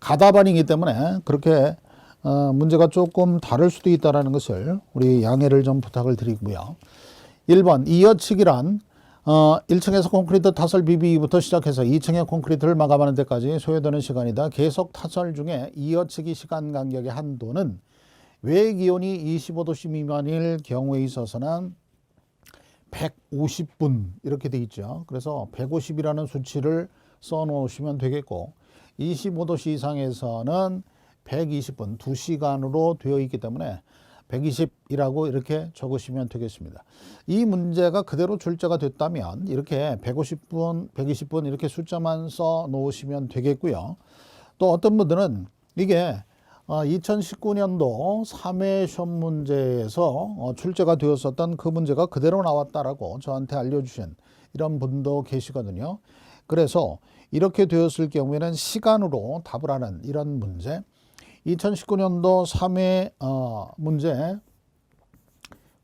가다반이기 때문에 그렇게 어, 문제가 조금 다를 수도 있다라는 것을 우리 양해를 좀 부탁을 드리고요. 1번 이어치기란 어, 1층에서 콘크리트 타설 비비부터 시작해서 2층의 콘크리트를 마감하는 데까지 소요되는 시간이다. 계속 타설 중에 이어치기 시간 간격의 한도는 외 기온이 25도씨 미만일 경우에 있어서는 150분 이렇게 돼 있죠. 그래서 150이라는 수치를 써 놓으시면 되겠고 25도씨 이상에서는 120분 2시간으로 되어 있기 때문에 120이라고 이렇게 적으시면 되겠습니다. 이 문제가 그대로 출제가 됐다면 이렇게 150분, 120분 이렇게 숫자만 써 놓으시면 되겠고요. 또 어떤 분들은 이게 2019년도 3회 시험 문제에서 어, 출제가 되었었던 그 문제가 그대로 나왔다라고 저한테 알려주신 이런 분도 계시거든요. 그래서 이렇게 되었을 경우에는 시간으로 답을 하는 이런 문제, 2019년도 3회 어, 문제.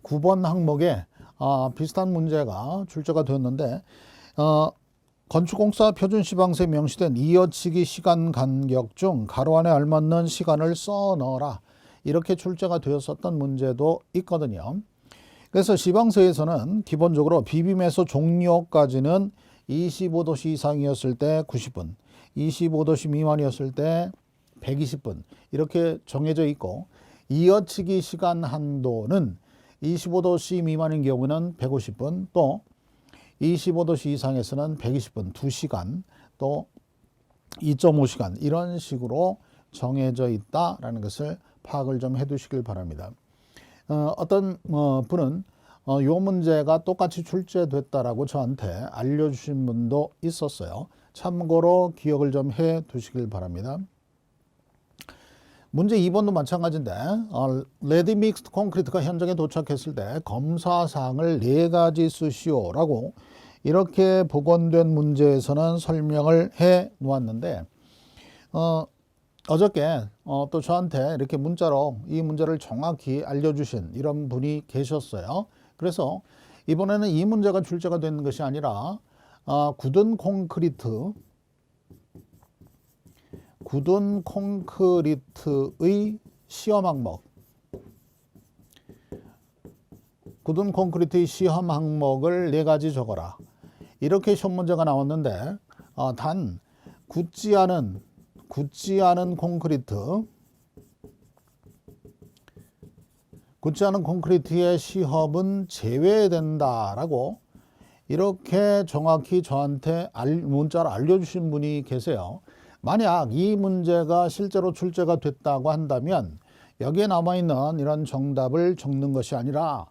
9번 항목에 어, 비슷한 문제가 출제가 되었는데 어, 건축공사 표준시방서에 명시된 이어치기 시간 간격 중 가로 안에 알맞는 시간을 써 넣어라. 이렇게 출제가 되었었던 문제도 있거든요. 그래서 시방서에서는 기본적으로 비빔에서 종료까지는 25도씨 이상이었을 때 90분, 25도씨 미만이었을 때 120분 이렇게 정해져 있고 이어치기 시간 한도는 25도씨 미만인 경우는 150분 또 25도씨 이상에서는 120분 2시간 또 2.5시간 이런 식으로 정해져 있다라는 것을 파악을 좀 해두시길 바랍니다. 어, 어떤 어, 분은 어, 요 문제가 똑같이 출제됐다라고 저한테 알려주신 분도 있었어요. 참고로 기억을 좀 해 두시길 바랍니다. 문제 2번도 마찬가지인데 어, 레디 믹스드 콘크리트가 현장에 도착했을 때 검사사항을 네 가지 쓰시오라고 이렇게 복원된 문제에서는 설명을 해 놓았는데 어, 어저께 어, 또 저한테 이렇게 문자로 이 문제를 정확히 알려주신 이런 분이 계셨어요. 그래서 이번에는 이 문제가 출제가 되는 것이 아니라 어, 굳은 콘크리트 굳은 콘크리트의 시험 항목 굳은 콘크리트의 시험 항목을 네 가지 적어라. 이렇게 시험 문제가 나왔는데 어, 단 굳지 않은 굳지 않은 콘크리트 굳지 않은 콘크리트의 시험은 제외된다라고 이렇게 정확히 저한테 알, 문자를 알려주신 분이 계세요. 만약 이 문제가 실제로 출제가 됐다고 한다면 여기에 남아있는 이런 정답을 적는 것이 아니라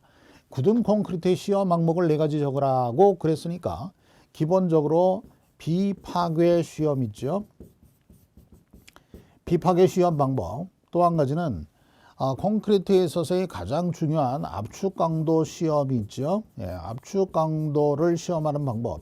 굳은 콘크리트의 시험 항목을 네 가지 적으라고 그랬으니까 기본적으로 비파괴 시험 있죠. 비파괴 시험 방법. 또 한 가지는 아, 콘크리트에 있어서의 가장 중요한 압축 강도 시험이 있죠. 예, 압축 강도를 시험하는 방법.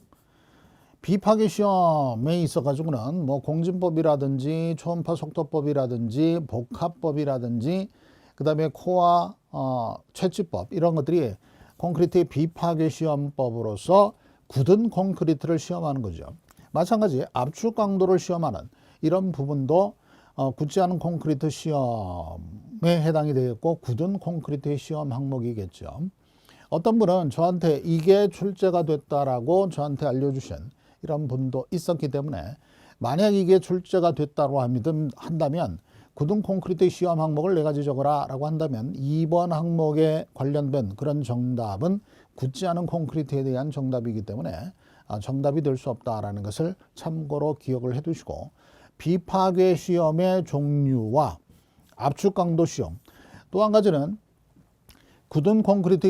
비파괴 시험에 있어 가지고는 뭐 공진법이라든지 초음파 속도법이라든지 복합법이라든지 그다음에 코어 어, 채취법 이런 것들이 콘크리트의 비파괴 시험법으로서 굳은 콘크리트를 시험하는 거죠. 마찬가지 압축 강도를 시험하는 이런 부분도 어, 굳지 않은 콘크리트 시험에 해당이 되겠고 굳은 콘크리트의 시험 항목이겠죠. 어떤 분은 저한테 이게 출제가 됐다라고 저한테 알려주신 이런 분도 있었기 때문에 만약 이게 출제가 됐다고 한다면 굳은 콘크리트 시험 항목을 네 가지 적어라 라고 한다면 2번 항목에 관련된 그런 정답은 굳지 않은 콘크리트에 대한 정답이기 때문에 아, 정답이 될 수 없다라는 것을 참고로 기억을 해 두시고 비파괴 시험의 종류와 압축 강도 시험. 또 한 가지는 굳은 콘크리트